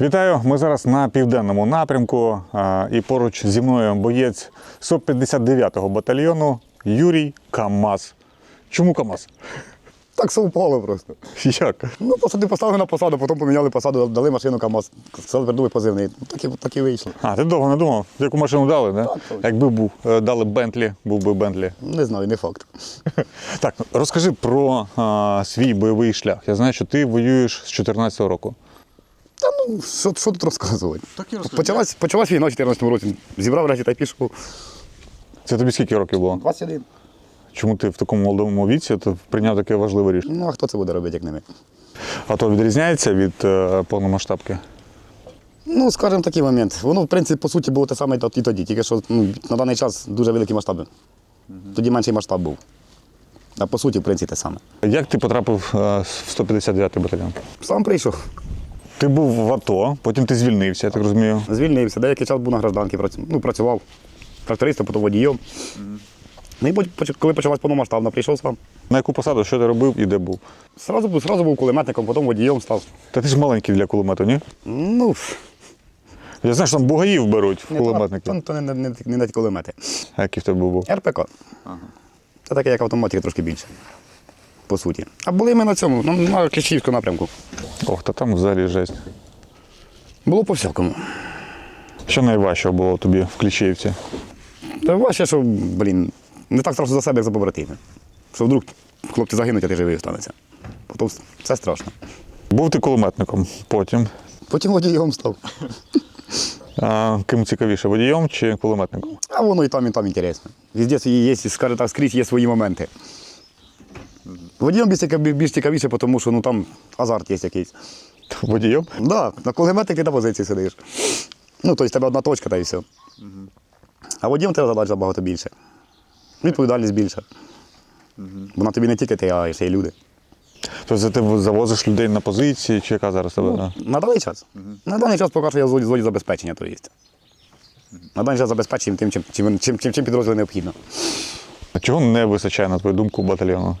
Вітаю! Ми зараз на південному напрямку і поруч зі мною боєць 159-го батальйону Юрій Камаз. Чому Камаз? Так совпало просто. Як? Ну, посади поставили на посаду, потім поміняли посаду, дали машину КАМАЗ. Сказали, придумай позивний. Ну, так і, так і вийшло. А, ти довго не думав, яку машину дали, да? Так, так. Якби був, е, дали Бентлі, був би Бентлі. Не знаю, не факт. Так, розкажи про а, свій бойовий шлях. Я знаю, що ти воюєш з 14-го року. Що, що тут розказувати? Так і розкажи. Почалась, почалась війна в 14 році. Зібрав речі та й пішов. Це тобі скільки років було? 21. Чому ти в такому молодому віці то прийняв таке важливе рішення? Ну, а хто це буде робити, як не ми? А то відрізняється від е, повномасштабки? Ну, скажімо, такий момент. Воно, в принципі, по суті, було те саме і тоді. Тільки що ну, на даний час дуже великі масштаби. Тоді менший масштаб був. А по суті, в принципі, те саме. Як ти потрапив е, в 159-й батальйон? Сам прийшов, Ти був в АТО, потім ти звільнився, я так розумію. звільнився, деякий час був на гражданці, ну, працював трактористом, потім водієм. Ну і коли почалась повномасштабна, прийшов сам. На яку посаду, що ти робив і де був? Сразу, був- сразу був кулеметником, потім водієм став. Та ти ж маленький для кулемету, ні? Ну, Я знаю, що там бугаїв беруть в кулеметники. то, то не, не, не, не ті кулемети. А який в тебе був? РПК. Це таке, як автоматика, трошки більше. По суті. А були ми на цьому, на, на Кліщівському напрямку. Ох, та там взагалі жесть. Було по всякому. Що найважче було тобі в Кліщеївці? Та важче, що, блін, не так страшно за себе, як за побратимів. Що вдруг хлопці загинуть, а ти живий останеться. Потім це страшно. Був ти кулеметником, потім. Потім водієм став. А, ким цікавіше, водієм чи кулеметником? А воно і там, і там інтересно. Везде є, скажімо так, скрізь є свої моменти. Водієм більш, цікавіше, тому що ну, там азарт є якийсь. Водієм? Да, на кулеметик ти на позиції сидиш. Ну, тобто в тебе одна точка та і все. А водієм тебе задач набагато більше. Відповідальність більша. Бо на тобі не тільки ти, а й ще й люди. Тобто ти завозиш людей на позиції, чи яка зараз тебе? да? На даний час? На даний час поки що я в зоні, забезпечення, то є. На даний час забезпечуємо тим, чим, чим, чим, чим, підрозділу необхідно. А чого не вистачає, на твою думку, батальйону?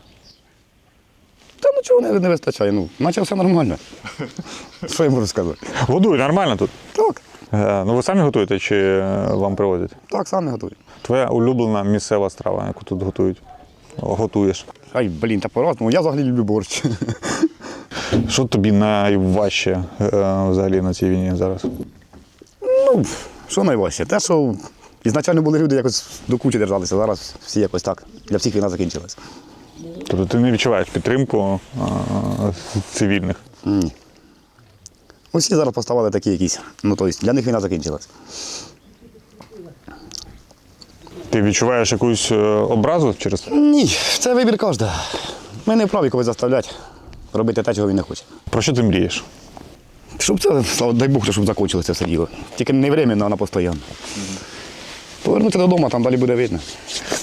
Чого не, не вистачає. Ну, наче все нормально. Що я можу сказати? Годують нормально тут. Так, Е, Ну ви самі готуєте чи е, вам привозять? так, сам не готую. Твоя улюблена місцева страва, яку тут готують. Готуєш. Ай, блін, та по-разному. Я взагалі люблю борщ. Що тобі найважче е, взагалі на цій війні зараз? Ну, що найважче? Те, що ізначально були люди якось до кучі держалися, зараз всі якось так. Для всіх війна закінчилась. Тобто ти не відчуваєш підтримку е, цивільних. Ні. Усі зараз поставали такі якісь. Ну, тобто, для них війна закінчилась. Ти відчуваєш якусь е, образу через це? Ні, це вибір кожного. Ми не вправі когось заставляти робити те, чого він не хоче. Про що ти мрієш? Щоб це, слава дай Бог, щоб закінчилося все діло. Тільки не временно, а на постійно. Повернутися додому, там далі буде видно.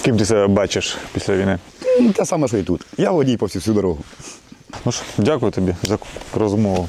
Ким ти себе бачиш після війни? Те саме, що і тут. Я водій по всю всю дорогу. Ну ж, дякую тобі за розмову.